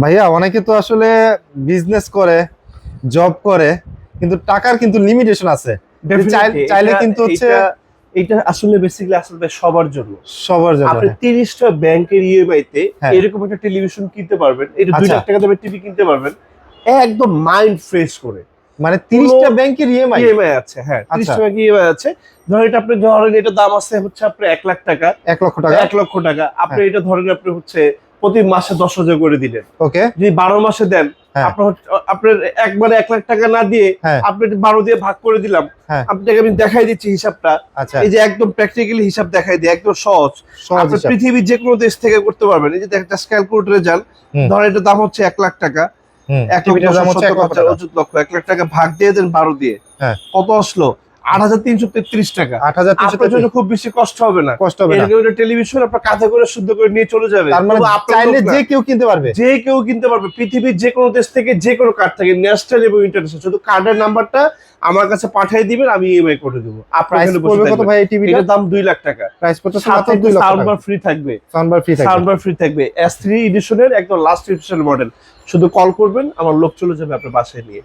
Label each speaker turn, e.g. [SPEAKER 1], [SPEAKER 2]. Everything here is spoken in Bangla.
[SPEAKER 1] ভাইয়া অনেকে তো আসলে বিজনেস করে জব করে কিন্তু টাকার কিন্তু লিমিটেশন আছে। চাইলে কিন্তু হচ্ছে
[SPEAKER 2] এটা- আসলে বেসিক্যালি আসলে সবার জন্য।
[SPEAKER 1] সবার জন্য।
[SPEAKER 2] আপনি তিরিশটা ব্যাংকের ইএমআই তে
[SPEAKER 1] হ্যাঁ।
[SPEAKER 2] এরকম একটা টেলিভিশন কিনতে পারবেন এটা দুই
[SPEAKER 1] আচ্ছা।
[SPEAKER 2] লাখ টাকা দামের টিভি কিনতে পারবেন একদম মাইন্ড ফ্রেশ করে।
[SPEAKER 1] মানে তিরিশটা ব্যাংকের ইএমআই
[SPEAKER 2] ইএমআই আছে হ্যাঁ তিরিশ
[SPEAKER 1] আচ্ছা।
[SPEAKER 2] টাকা ইএমআই আছে। ধরেন এটা আপনি ধরেন এটা দাম আছে হচ্ছে আপনার এক লাখ টাকা।
[SPEAKER 1] এক লক্ষ টাকা।
[SPEAKER 2] এক লক্ষ টাকা। আপনি
[SPEAKER 1] হ্যাঁ।
[SPEAKER 2] এটা ধরেন আপনি হচ্ছে প্রতি মাসে দশ হাজার করে দিলেন।
[SPEAKER 1] ওকে।
[SPEAKER 2] যদি বারো মাসে দেন
[SPEAKER 1] হ্যাঁ।
[SPEAKER 2] আপনার আপনার একবারে এক লাখ টাকা না দিয়ে
[SPEAKER 1] হ্যাঁ।
[SPEAKER 2] আপনি বারো দিয়ে ভাগ করে দিলাম।
[SPEAKER 1] হ্যাঁ।
[SPEAKER 2] আপনাকে আমি দেখাই দিচ্ছি হিসাবটা।
[SPEAKER 1] আচ্ছা।
[SPEAKER 2] এই যে একদম প্র্যাকটিক্যালি হিসাব দেখাই দিই একদম সহজ। আপনি পৃথিবীর যে কোনো দেশ থেকে করতে পারবেন। এই যে একটা ক্যালকুলেটরে যান
[SPEAKER 1] হুম।
[SPEAKER 2] ধরেন এটার দাম হচ্ছে এক লাখ টাকা। এক লক্ষ
[SPEAKER 1] এক
[SPEAKER 2] লাখ টাকা ভাগ দিয়ে দেন বারো দিয়ে। কত আসলো? আট হাজার তিনশো তেত্রিশ টাকা।
[SPEAKER 1] আট হাজার তিনশো
[SPEAKER 2] জন্য খুব বেশি কষ্ট হবে না।
[SPEAKER 1] কষ্ট হবে না।
[SPEAKER 2] টেলিভিশন আপনার কাঁধে করে শুদ্ধ করে নিয়ে চলে যাবে।
[SPEAKER 1] মানে চাইলে যে কেউ কিনতে পারবে।
[SPEAKER 2] যে কেউ কিনতে পারবে। পৃথিবীর যে কোনো দেশ থেকে যে কোনো কার্ড থেকে ন্যাশনাল এবং ইন্টারন্যাশনাল। শুধু কার্ডের নাম্বারটা আমার কাছে পাঠিয়ে দিবেন আমি ইএমআই করে দেবো।
[SPEAKER 1] ভাই এই
[SPEAKER 2] দাম দুই লাখ টাকা।
[SPEAKER 1] প্রাইস
[SPEAKER 2] সাথে
[SPEAKER 1] দুই
[SPEAKER 2] ফ্রি থাকবে।
[SPEAKER 1] ফ্রি থাকবে।
[SPEAKER 2] বার ফ্রি থাকবে। এস থ্রি এডিশনের একদম লাস্ট এডিশন মডেল শুধু কল করবেন আমার লোক চলে যাবে আপনার বাসায় নিয়ে।